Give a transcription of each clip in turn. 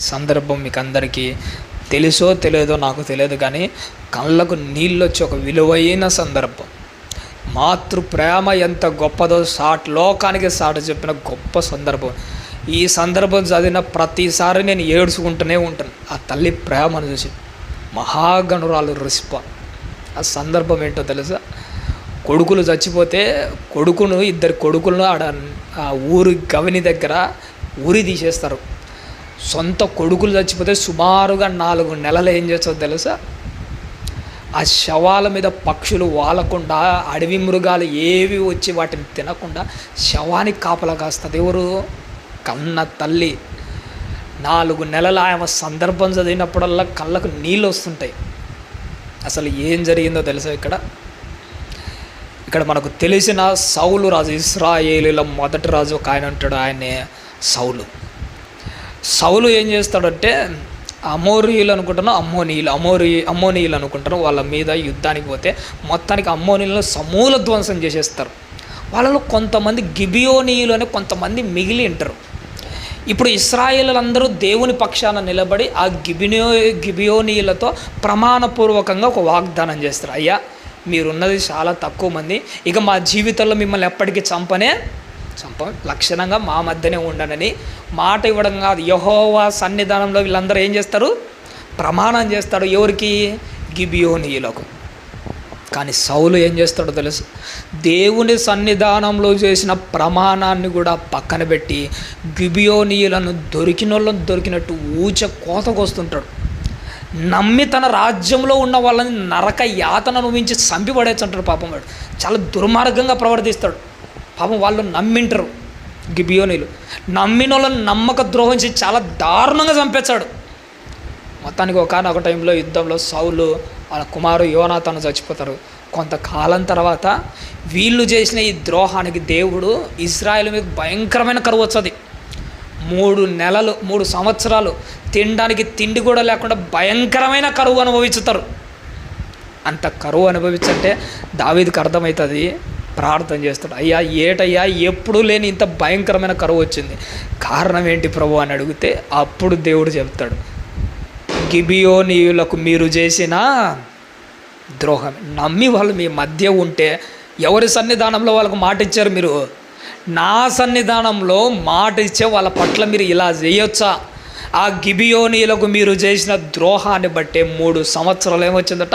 సందర్భం మీకు అందరికీ తెలుసో తెలియదో నాకు తెలియదు కానీ కళ్ళకు నీళ్ళు వచ్చి ఒక విలువైన సందర్భం. మాతృ ప్రేమ ఎంత గొప్పదో సాట్ లోకానికి సాట చెప్పిన గొప్ప సందర్భం. ఈ సందర్భం చదివిన ప్రతిసారి నేను ఏడ్చుకుంటూనే ఉంటాను. ఆ తల్లి ప్రేమను చూసి మహాగణురాలు రిస్ప. ఆ సందర్భం ఏంటో తెలుసా? కొడుకులు చచ్చిపోతే కొడుకును ఇద్దరు కొడుకులను ఆడ ఆ ఊరి గవిని దగ్గర ఊరి తీసేస్తారు. సొంత కొడుకులు చచ్చిపోతే సుమారుగా నాలుగు నెలలు ఏం చేస్తుందో తెలుసా? ఆ శవాల మీద పక్షులు వాలకుండా అడవి మృగాలు ఏవి వచ్చి వాటిని తినకుండా శవానికి కాపలా కాస్తుంది. ఎవరు? కన్న తల్లి. నాలుగు నెలల ఆమె సందర్భం చదివినప్పుడల్లా కళ్ళకు నీళ్ళు వస్తుంటాయి. అసలు ఏం జరిగిందో తెలుసా ఇక్కడ? ఇక్కడ మనకు తెలిసిన సౌలు రాజు ఇస్రాయేలీల మొదటి రాజు ఒక ఆయన ఉంటాడు ఆయనే సౌలు. సౌలు ఏం చేస్తాడంటే అమోరియులు అనుకుంటాను అమ్మోనీయులు అమోరి అమ్మోనీయులు అనుకుంటాను వాళ్ళ మీద యుద్ధానికి పోతే మొత్తానికి అమ్మోనీయులను సమూల ధ్వంసం చేసేస్తారు. వాళ్ళలో కొంతమంది గిబియోనీయులు అని కొంతమంది మిగిలి ఉంటారు. ఇప్పుడు ఇస్రాయేలందరూ దేవుని పక్షాన నిలబడి ఆ గిబినో గిబియోనీయులతో ప్రమాణపూర్వకంగా ఒక వాగ్దానం చేస్తారు. అయ్యా మీరున్నది చాలా తక్కువ మంది. ఇక మా జీవితంలో మిమ్మల్ని ఎప్పటికీ చంపనే చంప లక్షణంగా మా మధ్యనే ఉండనని మాట ఇవ్వడం కాదు. యహోవా సన్నిధానంలో వీళ్ళందరూ ఏం చేస్తారు? ప్రమాణం చేస్తాడు ఎవరికి? గిబియోనీయులకు. కానీ సౌలు ఏం చేస్తాడో తెలుసు? దేవుని సన్నిధానంలో చేసిన ప్రమాణాన్ని కూడా పక్కన పెట్టి గిబియోనీయులను దొరికిన వాళ్ళని దొరికినట్టు ఊచ కోతకొస్తుంటాడు. నమ్మి తన రాజ్యంలో ఉన్న వాళ్ళని నరక యాతన నువ్వించి చంపి పడేస్తుంటాడు పాపం వాడు. చాలా దుర్మార్గంగా ప్రవర్తిస్తాడు. పాపం వాళ్ళు నమ్మింటారు గిబియోనీలు నమ్మిన వాళ్ళని నమ్మక ద్రోహం చేసి చాలా దారుణంగా చంపేశాడు. మొత్తానికి ఒకనొక టైంలో యుద్ధంలో సౌలు వాళ్ళ కుమారు యోనాతను చచ్చిపోతారు. కొంతకాలం తర్వాత వీళ్ళు చేసిన ఈ ద్రోహానికి దేవుడు ఇజ్రాయెల్ మీద భయంకరమైన కరువు వచ్చేది మూడు నెలలు మూడు సంవత్సరాలు తినడానికి తిండి కూడా లేకుండా భయంకరమైన కరువు అనుభవించుతారు. అంత కరువు అనుభవించంటే దావీదికి అర్థమవుతుంది ప్రార్థన చేస్తాడు. అయ్యా ఏటయ్యా ఎప్పుడూ లేని ఇంత భయంకరమైన కరువు వచ్చింది. కారణం ఏంటి ప్రభు అని అడిగితే అప్పుడు దేవుడు చెప్తాడు. గిబియోనీయులకు మీరు చేసిన ద్రోహం. నమ్మి వాళ్ళు మీ మధ్య ఉంటే ఎవరి సన్నిధానంలో వాళ్ళకు మాట ఇచ్చారు మీరు? నా సన్నిధానంలో మాట ఇచ్చే వాళ్ళ పట్ల మీరు ఇలా చేయొచ్చా? ఆ గిబియోనీయులకు మీరు చేసిన ద్రోహాన్ని బట్టే మూడు సంవత్సరాలు ఏమొచ్చిందట?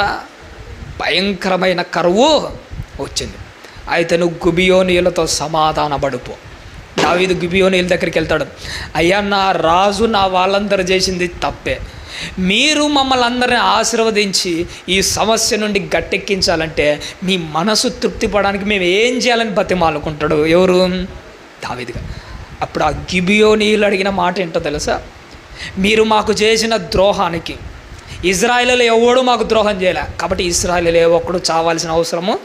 భయంకరమైన కరువు వచ్చింది. అయితే నువ్వు గుబియోనీయులతో సమాధానపడుపో దావీదు గుబియోనీయుల దగ్గరికి వెళ్తాడు. అయ్యా నా రాజు నా వాళ్ళందరూ చేసింది తప్పే. మీరు మమ్మల్ని అందరిని ఆశీర్వదించి ఈ సమస్య నుండి గట్టెక్కించాలంటే మీ మనసు తృప్తి పడడానికి మేము ఏం చేయాలని బతిమాలుకుంటాడు? ఎవరు? దావీదుగా. అప్పుడు ఆ గిబియోనీయులు అడిగిన మాట ఏంటో తెలుసా? మీరు మాకు చేసిన ద్రోహానికి ఇజ్రాయిల్లో ఎవడు మాకు ద్రోహం చేయలే. కాబట్టి ఇజ్రాయిల్లో ఏ ఒక్కడు చావాల్సిన అవసరము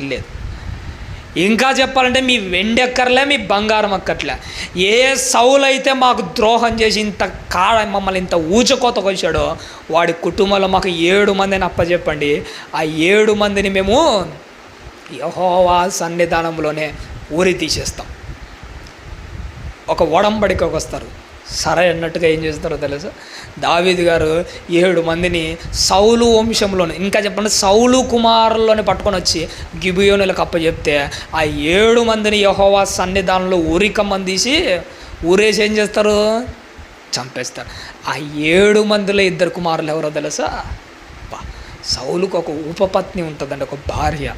లేదు. ఇంకా చెప్పాలంటే మీ వెండి ఎక్కర్లే మీ బంగారం అక్కర్లే. ఏ సౌలైతే మాకు ద్రోహం చేసి ఇంత కాడ మమ్మల్ని ఇంత ఊచకోతకు వచ్చాడో వాడి కుటుంబంలో మాకు ఏడు మందిని అప్పచెప్పండి ఆ ఏడు మందిని మేము యహోవా సన్నిధానంలోనే ఊరి తీసేస్తాం. ఒక ఒడంబడికి వస్తారు. సరే అన్నట్టుగా ఏం చేస్తారో తెలుసా? దావీదు గారు ఏడు మందిని సౌలు వంశంలోనే ఇంకా చెప్పండి సౌలు కుమారుల్లోనే పట్టుకొని వచ్చి గిబియోనులకు అప్పచెప్తే ఆ ఏడు మందిని యహోవా సన్నిధానంలో ఊరికమ్మని తీసి ఊరేసి ఏం చేస్తారు? చంపేస్తారు. ఆ ఏడు మందిలో ఇద్దరు కుమారులు ఎవరో తెలుసా? అబ్బా, సౌలుకు ఒక ఉపపత్ని ఉంటుందండి ఒక భార్య.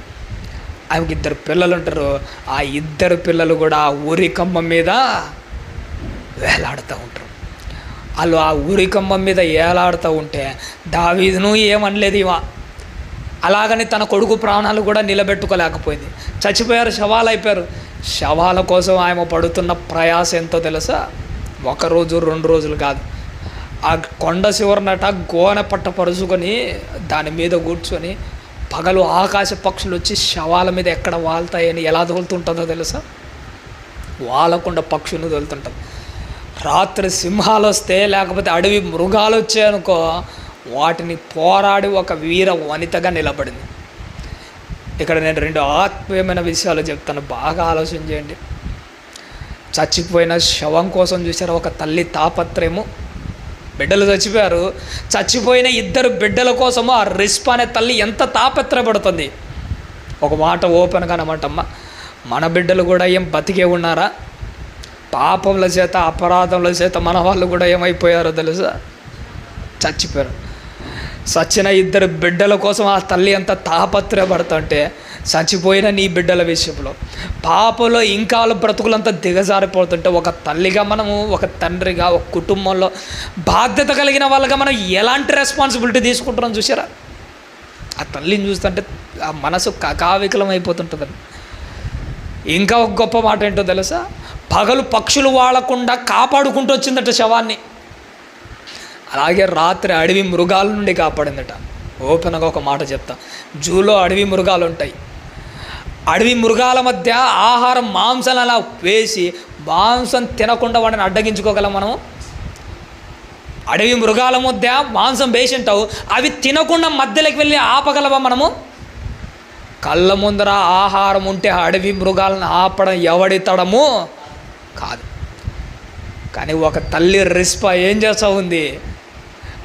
ఆమెకి ఇద్దరు పిల్లలు ఉంటారు. ఆ ఇద్దరు పిల్లలు కూడా ఆ ఊరికమ్మ మీద వేలాడుతూ ఉంటారు. వాళ్ళు ఆ ఊరికమ్మ మీద ఏలాడుతూ ఉంటే దావీదును ఏమనలేదు ఇవా. అలాగని తన కొడుకు ప్రాణాలు కూడా నిలబెట్టుకోలేకపోయింది. చచ్చిపోయారు శవాలు అయిపోయారు. శవాల కోసం ఆమె పడుతున్న ప్రయాస ఎంతో తెలుసా? ఒక రోజు రెండు రోజులు కాదు. ఆ కొండ చివరనట గోనె పట్ట పరుచుకొని దాని మీద కూర్చొని పగలు ఆకాశ పక్షులు వచ్చి శవాల మీద ఎక్కడ వాళ్తాయని ఎలా తోలుతుంటుందో తెలుసా? వాలకుండా పక్షులు తోలుతుంటుంది రాత్రి సింహాలు వస్తే లేకపోతే అడవి మృగాలు వచ్చాయనుకో వాటిని పోరాడి ఒక వీర వనితగా నిలబడింది. ఇక్కడ నేను రెండు ఆత్మీయమైన విషయాలు చెప్తాను. బాగా ఆలోచన చేయండి. చచ్చిపోయిన శవం కోసం చూశారు. ఒక తల్లి తాపత్రయము. బిడ్డలు చచ్చిపోయారు. చచ్చిపోయిన ఇద్దరు బిడ్డల కోసము ఆ రిస్ప్ అనే తల్లి ఎంత తాపత్రపడుతుంది ఒక మాట ఓపెన్గా అనమాట అమ్మ మన బిడ్డలు కూడా ఏం బతికే ఉన్నారా? పాపముల చేత అపరాధముల చేత మన వాళ్ళు కూడా ఏమైపోయారో తెలుసా? చచ్చిపోయారు. సచ్చిన ఇద్దరు బిడ్డల కోసం ఆ తల్లి అంత తాపత్రయపడుతుంటే చచ్చిపోయిన నీ బిడ్డల విషయంలో పాపలో ఇంకా వాళ్ళ బ్రతుకులంతా దిగజారిపోతుంటే ఒక తల్లిగా మనము ఒక తండ్రిగా ఒక కుటుంబంలో బాధ్యత కలిగిన వాళ్ళగా మనం ఎలాంటి రెస్పాన్సిబిలిటీ తీసుకుంటున్నాం చూసారా ఆ తల్లిని చూస్తుంటే ఆ మనసు కకావికలం అయిపోతుంటుందండి. ఇంకా ఒక గొప్ప మాట ఏంటో తెలుసా? పగలు పక్షులు వాడకుండా కాపాడుకుంటూ వచ్చిందట శవాన్ని. అలాగే రాత్రి అడవి మృగాల నుండి కాపాడిందట. ఓపెన్గా ఒక మాట చెప్తా. జూలో అడవి మృగాలు ఉంటాయి. అడవి మృగాల మధ్య ఆహారం మాంసం అలా వేసి మాంసం తినకుండా వాడిని అడ్డగించుకోగలం మనం అడవి మృగాల మధ్య మాంసం వేసి ఉంటావు. అవి తినకుండా మధ్యలోకి వెళ్ళి ఆపగలవా మనము? కళ్ళ ముందర ఆహారం ఉంటే అడవి మృగాలను ఆపడం ఎవడితడము కాదు. కానీ ఒక తల్లి రిస్ప ఏం చేస్తూ ఉంది?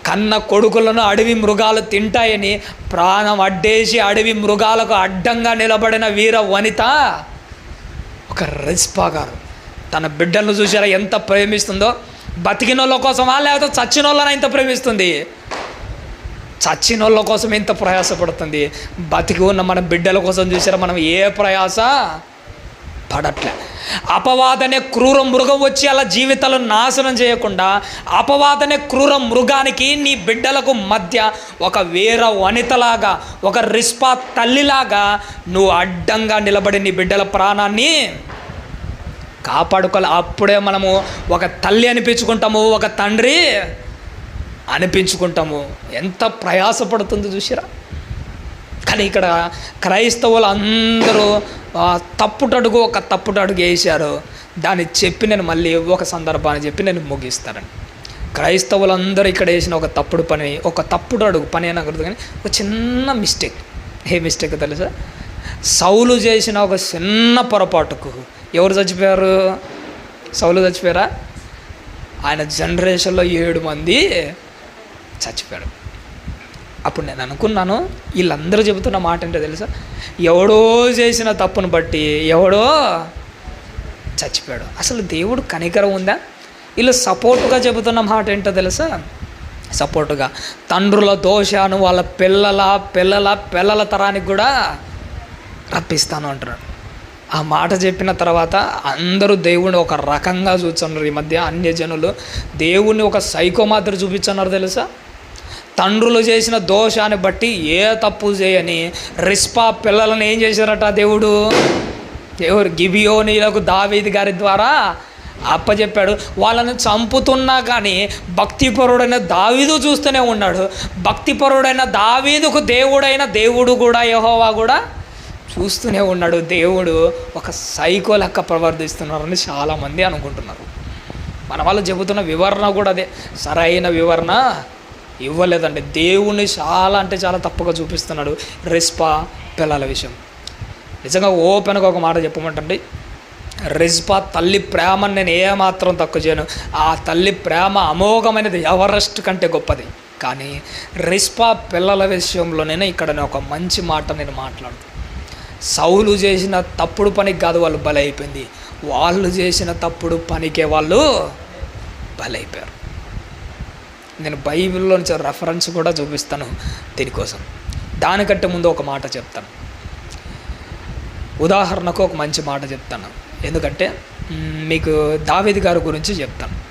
కన్న కొడుకులను అడవి మృగాలు తింటాయని ప్రాణం అడ్డేసి అడవి మృగాలకు అడ్డంగా నిలబడిన వీర వనిత ఒక రిస్పా గారు. తన బిడ్డలను చూసారా ఎంత ప్రేమిస్తుందో? బతికిన వాళ్ళ కోసమా లేకపోతే చచ్చిన వాళ్ళని ఎంత ప్రేమిస్తుంది? చచ్చిన వాళ్ళ కోసం ఇంత ప్రయాసపడుతుంది? బతికి ఉన్న మన బిడ్డల కోసం చూసారా మనం ఏ ప్రయాస? పడట్లే. అపవాదనే క్రూర మృగం వచ్చి అలా జీవితాలను నాశనం చేయకుండా అపవాదనే క్రూర మృగానికి నీ బిడ్డలకు మధ్య ఒక వీర వనితలాగా ఒక రిస్పా తల్లిలాగా నువ్వు అడ్డంగా నిలబడి నీ బిడ్డల ప్రాణాన్ని కాపాడుకోవాలి. అప్పుడే మనము ఒక తల్లి అనిపించుకుంటాము ఒక తండ్రి అనిపించుకుంటాము. ఎంత ప్రయాసపడుతుంది చూసిరా? కానీ ఇక్కడ క్రైస్తవులు అందరూ తప్పుటడుగు ఒక తప్పుటడుగు వేశారు. దాన్ని చెప్పి నేను మళ్ళీ ఒక సందర్భాన్ని చెప్పి నేను ముగిస్తాను క్రైస్తవులందరూ ఇక్కడ వేసిన ఒక తప్పుడు పని ఒక తప్పుడు అడుగు పని అనకూడదు కానీ ఒక చిన్న మిస్టేక్. ఏ మిస్టేక్ తెలుసా? సౌలు చేసిన ఒక చిన్న పొరపాటుకు. ఎవరు చచ్చిపోయారు? సౌలు చచ్చిపోయారా? ఆయన జనరేషన్లో ఏడు మంది చచ్చిపోయాడు అప్పుడు నేను అనుకున్నాను వీళ్ళందరూ చెబుతున్న మాట ఏంటో తెలుసా? ఎవడో చేసిన తప్పును బట్టి ఎవడో చచ్చిపోయాడు. అసలు దేవుడు కనికరం ఉందా? వీళ్ళు సపోర్టుగా చెబుతున్న మాట ఏంటో తెలుసా? సపోర్టుగా. తండ్రుల దోషాను వాళ్ళ పిల్లల పిల్లల పిల్లల తరానికి కూడా రప్పిస్తాను అంటున్నాడు. ఆ మాట చెప్పిన తర్వాత అందరూ దేవుణ్ణి ఒక రకంగా చూస్తున్నారు. ఈ మధ్య అన్యజనులు దేవుణ్ణి ఒక సైకో మాదిరి చూపించున్నారు తెలుసా? తండ్రులు చేసిన దోషాన్ని బట్టి ఏ తప్పు చేయని రిస్పా పిల్లలను ఏం చేశారట దేవుడు? దేవుడు గిబియోనీలకు దావీది గారి ద్వారా అప్పచెప్పాడు వాళ్ళని చంపుతున్నా కానీ భక్తిపరుడైన దావీదు చూస్తూనే ఉన్నాడు. భక్తిపరుడైన దావీదుకు దేవుడైన దేవుడు కూడా యహోవా కూడా చూస్తూనే ఉన్నాడు. దేవుడు ఒక సైకో లెక్క ప్రవర్తిస్తున్నారని చాలామంది అనుకుంటున్నారు. మన వాళ్ళు చెబుతున్న వివరణ కూడా అదే. సరైన వివరణ ఇవ్వలేదండి. దేవుణ్ణి చాలా అంటే చాలా తప్పుగా చూపిస్తున్నాడు రెస్పా పిల్లల విషయం. నిజంగా ఓపెన్గా ఒక మాట చెప్పమంటండి. రెస్పా తల్లి ప్రేమను నేను ఏమాత్రం తక్కువ చేయను. ఆ తల్లి ప్రేమ అమోఘమైనది ఎవరెస్ట్ కంటే గొప్పది. కానీ రెస్పా పిల్లల విషయంలోనే ఇక్కడ నేను ఒక మంచి మాట నేను మాట్లాడుతాను సౌలు చేసిన తప్పుడు పనికి కాదు వాళ్ళు బలైపోయింది. వాళ్ళు చేసిన తప్పుడు పనికే వాళ్ళు బలైపోయారు. నేను బైబిల్లో నుంచి రెఫరెన్స్ కూడా చూపిస్తాను దీనికోసం. దానికంటే ముందు ఒక మాట చెప్తాను. ఉదాహరణకు ఒక మంచి మాట చెప్తాను. ఎందుకంటే మీకు దావేది గారి గురించి చెప్తాను.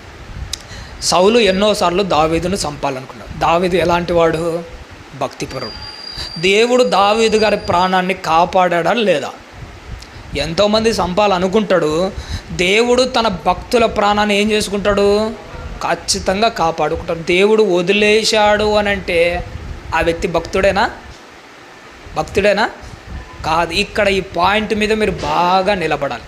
సౌలు ఎన్నోసార్లు దావీదును చంపాలనుకున్నాడు. దావీదు ఎలాంటి వాడు? భక్తిపరుడు. దేవుడు దావీదు గారి ప్రాణాన్ని కాపాడా లేదా? ఎంతోమంది చంపాలనుకుంటాడు. దేవుడు తన భక్తుల ప్రాణాన్ని ఏం చేసుకుంటాడు? ఖచ్చితంగా కాపాడుకుంటాడు దేవుడు వదిలేశాడు అని అంటే ఆ వ్యక్తి భక్తుడేనా? భక్తుడేనా? కాదు. ఇక్కడ ఈ పాయింట్ మీద మీరు బాగా నిలబడాలి.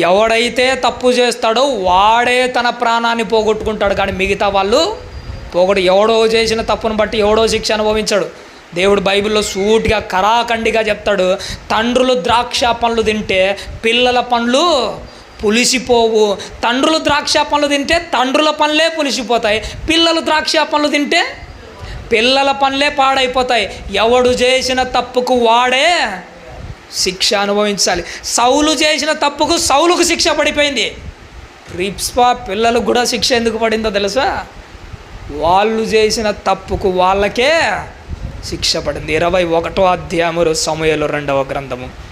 ఎవడైతే తప్పు చేస్తాడో వాడే తన ప్రాణాన్ని పోగొట్టుకుంటాడు. కానీ మిగతా వాళ్ళు పోగొట్టు ఎవడో చేసిన తప్పును బట్టి ఎవడో శిక్ష అనుభవించాడు. దేవుడు బైబిల్లో సూటిగా కరాఖండిగా చెప్తాడు. తండ్రులు ద్రాక్ష పండ్లు తింటే పిల్లల పండ్లు పులిసిపోవు. తండ్రులు ద్రాక్ష పండ్లు తింటే తండ్రుల పనులే పులిసిపోతాయి. పిల్లలు ద్రాక్ష పండ్లు తింటే పిల్లల పనులే పాడైపోతాయి. ఎవడు చేసిన తప్పుకు వాడే శిక్ష అనుభవించాలి. సౌలు చేసిన తప్పుకు సౌలుకు శిక్ష పడిపోయింది. రిప్స్పా పిల్లలకు కూడా శిక్ష ఎందుకు పడిందో తెలుసా? వాళ్ళు చేసిన తప్పుకు వాళ్ళకే శిక్ష పడింది. ఇరవై ఒకటో అధ్యాయము సమయలు రెండవ గ్రంథము.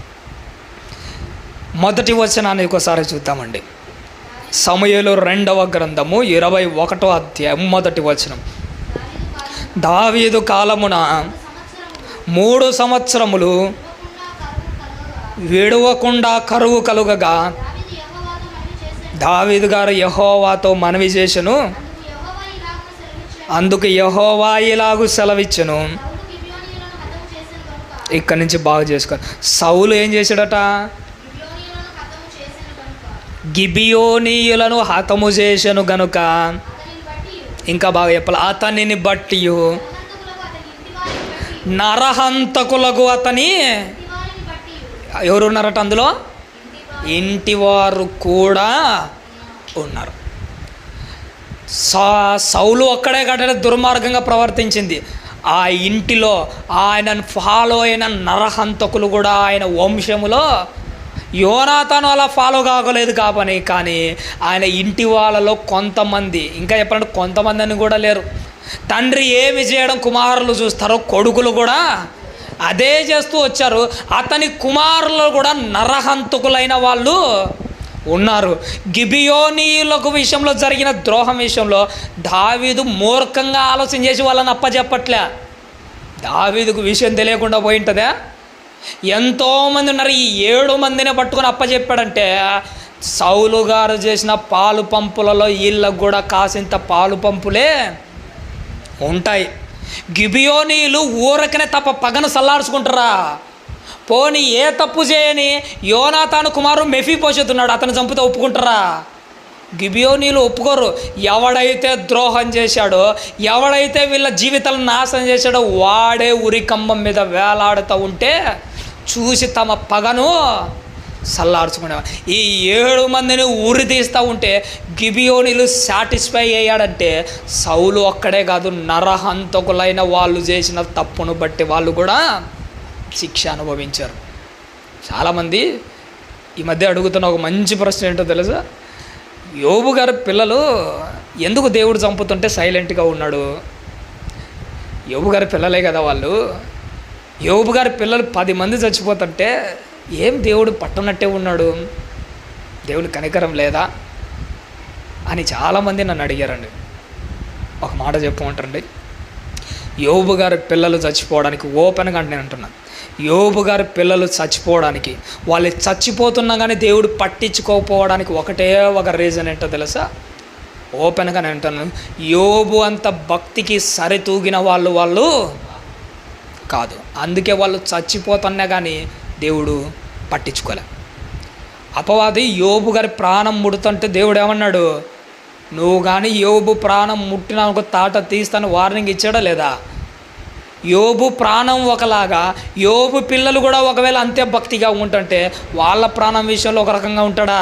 మొదటి వచనాన్ని ఒకసారి చూద్దామండి. సమయలు రెండవ గ్రంథము ఇరవై ఒకటో అధ్యాయం మొదటి వచనం. దావీదు కాలమున మూడు సంవత్సరములు విడవకుండా కరువు కలుగగా దావీదు గారు యహోవాతో మనవి చేసను అందుకు యహోవా ఇలాగు సెలవిచ్చను. ఇక్కడి నుంచి బాగు చేసుకో. సౌలు ఏం చేశాడట? గిబియోనీయులను హతము చేసెను గనుక. ఇంకా బాగా చెప్పాలి అతనిని బట్టి నరహంతకులకు అతని ఎవరున్నారట అందులో? ఇంటి వారు కూడా ఉన్నారు. సా సౌలు ఒక్కడే కట్ట దుర్మార్గంగా ప్రవర్తించింది. ఆ ఇంటిలో ఆయనను ఫాలో అయిన నరహంతకులు కూడా ఆయన వంశములో యోనాతను అలా ఫాలో కాగలేదు కాపని కానీ ఆయన ఇంటి వాళ్ళలో కొంతమంది ఇంకా చెప్పాలంటే కొంతమంది అని కూడా లేరు. తండ్రి ఏమి చేయడం కుమారులు చూస్తారో కొడుకులు కూడా అదే చేస్తూ వచ్చారు. అతని కుమారులు కూడా నరహంతకులైన వాళ్ళు ఉన్నారు. గిబియోనీయులకు విషయంలో జరిగిన ద్రోహం విషయంలో దావీదు మూర్ఖంగా ఆలోచన చేసి వాళ్ళని అప్పచెప్పట్లే. దావీదుకు విషయం తెలియకుండా పోయి ఉంటుందా? ఎంతోమంది ఉన్నారు. ఈ ఏడు మందిని పట్టుకొని అప్పచెప్పాడంటే సౌలు గారు చేసిన పాలు పంపులలో వీళ్ళకు కూడా కాసింత పాలు పంపులే ఉంటాయి. గిబియోనీలు ఊరకనే తప్ప పగను సల్లార్చుకుంటారా? పోని ఏ తప్పు చేయని యోనాతాను కుమారు మెఫీ పోషెత్తున్నాడు అతను చంపితే ఒప్పుకుంటారా? గిబియోనీలు ఒప్పుకోరు. ఎవడైతే ద్రోహం చేశాడో ఎవడైతే వీళ్ళ జీవితాలను నాశనం చేశాడో వాడే ఉరికంబం మీద వేలాడుతూ ఉంటే చూసి తమ పగను సల్లార్చుకునే ఈ ఏడు మందిని ఉరి తీస్తూ ఉంటే గిబియోనిలు సాటిస్ఫై అయ్యాడంటే సౌలు ఒక్కడే కాదు నరహంతకులైన వాళ్ళు చేసిన తప్పును బట్టి వాళ్ళు కూడా శిక్ష అనుభవించారు. చాలామంది ఈ మధ్య అడుగుతున్న ఒక మంచి ప్రశ్న ఏంటో తెలుసా? యోబు గారి పిల్లలు ఎందుకు దేవుడు చంపుతుంటే సైలెంట్గా ఉన్నాడు? యోబు గారి పిల్లలే కదా వాళ్ళు. యోబు గారి పిల్లలు పది మంది చచ్చిపోతుంటే ఏం దేవుడు పట్టనట్టే ఉన్నాడు? దేవుడు కనికరం లేదా? అని చాలామంది నన్ను అడిగారండి. ఒక మాట చెప్పమంటండి యోబు గారి పిల్లలు చచ్చిపోవడానికి ఓపెన్గా అంటే నేను అంటున్నాను యోబు గారి పిల్లలు చచ్చిపోవడానికి వాళ్ళు చచ్చిపోతున్నా కానీ దేవుడు పట్టించుకోకపోవడానికి ఒకటే ఒక రీజన్ ఏంటో తెలుసా? ఓపెన్గా నేను అంటున్నాను. యోబు అంత భక్తికి సరితూగిన వాళ్ళు వాళ్ళు కాదు. అందుకే వాళ్ళు చచ్చిపోతున్నా కానీ దేవుడు పట్టించుకోలే. అపవాది యోబు గారి ప్రాణం ముడుతుంటే దేవుడు ఏమన్నాడు? నువ్వు కానీ యోబు ప్రాణం ముట్టిన ఒక తాట తీస్తాను వార్నింగ్ ఇచ్చాడా లేదా? యోబు ప్రాణం ఒకలాగా యోబు పిల్లలు కూడా ఒకవేళ అంతే భక్తిగా ఉంటుంటే వాళ్ళ ప్రాణం విషయంలో ఒక రకంగా ఉంటాడా?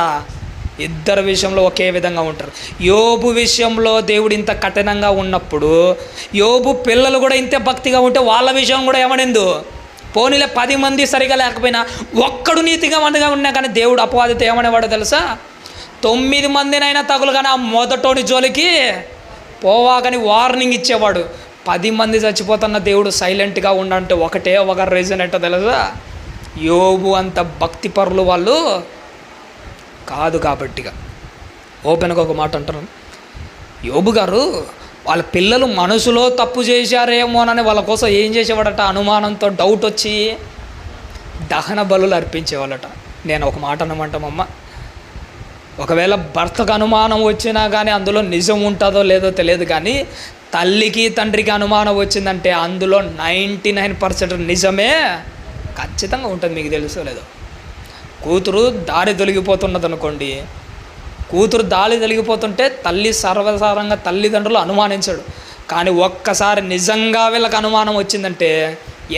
ఇద్దరు విషయంలో ఒకే విధంగా ఉంటారు. యోబు విషయంలో దేవుడు ఇంత కఠినంగా ఉన్నప్పుడు యోబు పిల్లలు కూడా ఇంతే భక్తిగా ఉంటే వాళ్ళ విషయం కూడా ఏమనిందు? పోనీలే పది మంది సరిగా లేకపోయినా ఒక్కడు నీతిగా మందిగా ఉన్నా కానీ దేవుడు అపవాదితో ఏమనేవాడో తెలుసా? తొమ్మిది మందినైనా తగులు కానీ ఆ మొదటోని జోలికి పోవాకని వార్నింగ్ ఇచ్చేవాడు. పది మంది చచ్చిపోతున్న దేవుడు సైలెంట్గా ఉండంటే ఒకటే ఒక రీజన్ ఏంటో తెలుసా? యోబు అంత భక్తిపరులు వాళ్ళు కాదు కాబట్టిగా. ఓపెన్గా ఒక మాట అంటారు. యోబు గారు వాళ్ళ పిల్లలు మనసులో తప్పు చేశారేమోనని వాళ్ళ కోసం ఏం చేసేవాడట? అనుమానంతో డౌట్ వచ్చి దహన బలులు అర్పించేవాళ్ళట. నేను ఒక మాట అనమంటామమ్మ ఒకవేళ భర్తకు అనుమానం వచ్చినా కానీ అందులో నిజం ఉంటుందో లేదో తెలియదు కానీ తల్లికి తండ్రికి అనుమానం వచ్చిందంటే అందులో నైంటీ నైన్ పర్సెంట్ నిజమే ఖచ్చితంగా ఉంటుంది. మీకు తెలుసో లేదో? కూతురు దారి తొలగిపోతున్నది అనుకోండి కూతురు దారి తొలగిపోతుంటే తల్లి సర్వసారంగా తల్లిదండ్రులు అనుమానించాడు. కానీ ఒక్కసారి నిజంగా వీళ్ళకి అనుమానం వచ్చిందంటే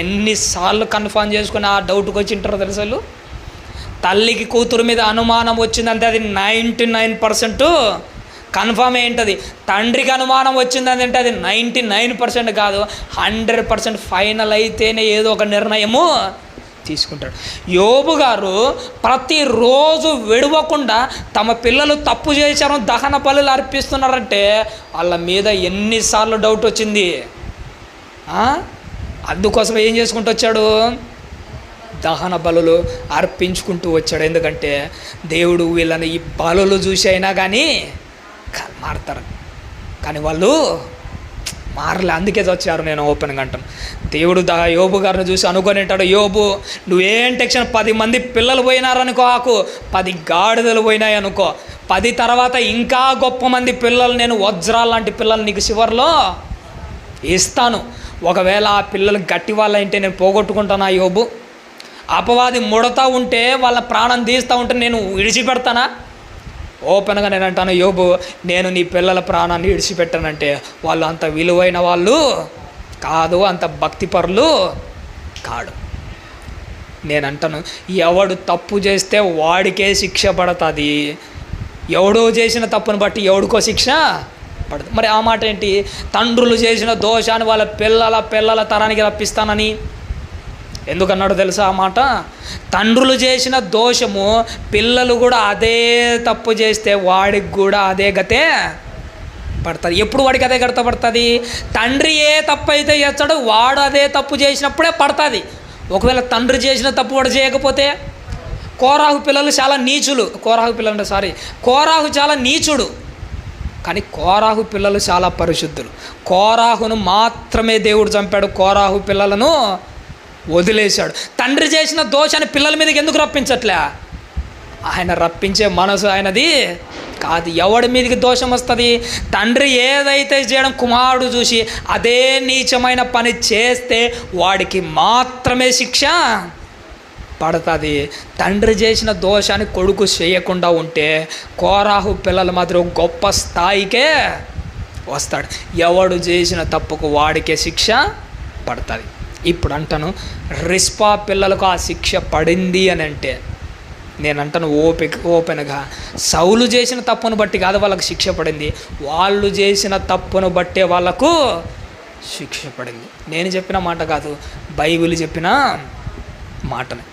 ఎన్నిసార్లు కన్ఫర్మ్ చేసుకుని ఆ డౌట్కి వచ్చింటారో తెలుసలు తెలుసు వాళ్ళు? తల్లికి కూతురు మీద అనుమానం వచ్చిందంటే అది నైంటీ నైన్ పర్సెంట్ కన్ఫామ్ ఏంటది? తండ్రికి అనుమానం వచ్చిందంటే అది నైంటీ నైన్ పర్సెంట్ కాదు. హండ్రెడ్ పర్సెంట్ ఫైనల్ అయితేనే ఏదో ఒక నిర్ణయము తీసుకుంటాడు. యోబు గారు ప్రతిరోజు విడవకుండా తమ పిల్లలు తప్పు చేశారు దహన బలులు అర్పిస్తున్నారంటే వాళ్ళ మీద ఎన్నిసార్లు డౌట్ వచ్చింది. అందుకోసం ఏం చేసుకుంటూ వచ్చాడు? దహన బలులు అర్పించుకుంటూ వచ్చాడు. ఎందుకంటే దేవుడు వీళ్ళని ఈ బలులు చూసి అయినా కానీ మారుతారు మారతారు కానీ వాళ్ళు మారలే. అందుకే వచ్చారు నేను ఓపెన్గా అంటాను. దేవుడు దా యోబు గారిని చూసి అనుకొని ఉంటాడు యోబు నువ్వేం టెక్షన్ పది మంది పిల్లలు పోయినారనుకో ఆకు పది గాడిదలు పోయినాయి అనుకో. పది తర్వాత ఇంకా గొప్ప మంది పిల్లలు నేను వజ్రాలు లాంటి పిల్లలు నీకు చివరిలో ఇస్తాను. ఒకవేళ ఆ పిల్లలు గట్టి వాళ్ళంటే నేను పోగొట్టుకుంటానా యోబు? అపవాది ముడతా ఉంటే వాళ్ళ ప్రాణం తీస్తూ ఉంటే నేను విడిచిపెడతానా? ఓపెన్గా నేను అంటాను యోబు నేను నీ పిల్లల ప్రాణాన్ని విడిచిపెట్టానంటే వాళ్ళు అంత విలువైన వాళ్ళు కాదు అంత భక్తిపరులు కాడు. నేను అంటాను ఎవడు తప్పు చేస్తే వాడికే శిక్ష పడుతుంది. ఎవడో చేసిన తప్పును బట్టి ఎవడికో శిక్ష పడదు మరి ఆ మాట ఏంటి? తండ్రులు చేసిన దోషాన్ని వాళ్ళ పిల్లల పిల్లల తరానికి రప్పిస్తానని ఎందుకన్నాడు తెలుసా ఆ మాట? తండ్రులు చేసిన దోషము పిల్లలు కూడా అదే తప్పు చేస్తే వాడికి కూడా అదే గతే పడుతుంది. ఎప్పుడు వాడికి అదే గడత పడుతుంది? తండ్రి ఏ తప్పు అయితే చేస్తాడో వాడు అదే తప్పు చేసినప్పుడే పడుతుంది. ఒకవేళ తండ్రి చేసిన తప్పు వాడు చేయకపోతే కోరాహు పిల్లలు చాలా నీచులు. కోరాహు పిల్లలు అంటే సారీ కోరాహు చాలా నీచుడు. కానీ కోరాహు పిల్లలు చాలా పరిశుద్ధులు. కోరాహును మాత్రమే దేవుడు చంపాడు. కోరాహు పిల్లలను వదిలేశాడు. తండ్రి చేసిన దోషాన్ని పిల్లల మీదకి ఎందుకు రప్పించట్లే? ఆయన రప్పించే మనసు ఆయనది కాదు. ఎవడి మీదకి దోషం వస్తుంది? తండ్రి ఏదైతే చేయడం కుమారుడు చూసి అదే నీచమైన పని చేస్తే వాడికి మాత్రమే శిక్ష పడుతుంది. తండ్రి చేసిన దోషాన్ని కొడుకు చేయకుండా ఉంటే కోరాహు పిల్లలు మాత్రం గొప్ప స్థాయికే వస్తాడు. ఎవడు చేసిన తప్పుకు వాడికే శిక్ష పడుతుంది. ఇప్పుడు అంటాను రిస్పా పిల్లలకు ఆ శిక్ష పడింది అని అంటే నేను అంటాను ఓపిక ఓపెన్గా సౌలు చేసిన తప్పును బట్టి కాదు వాళ్ళకి శిక్ష పడింది. వాళ్ళు చేసిన తప్పును బట్టే వాళ్ళకు శిక్ష పడింది. నేను చెప్పిన మాట కాదు బైబిల్ చెప్పిన మాటనే.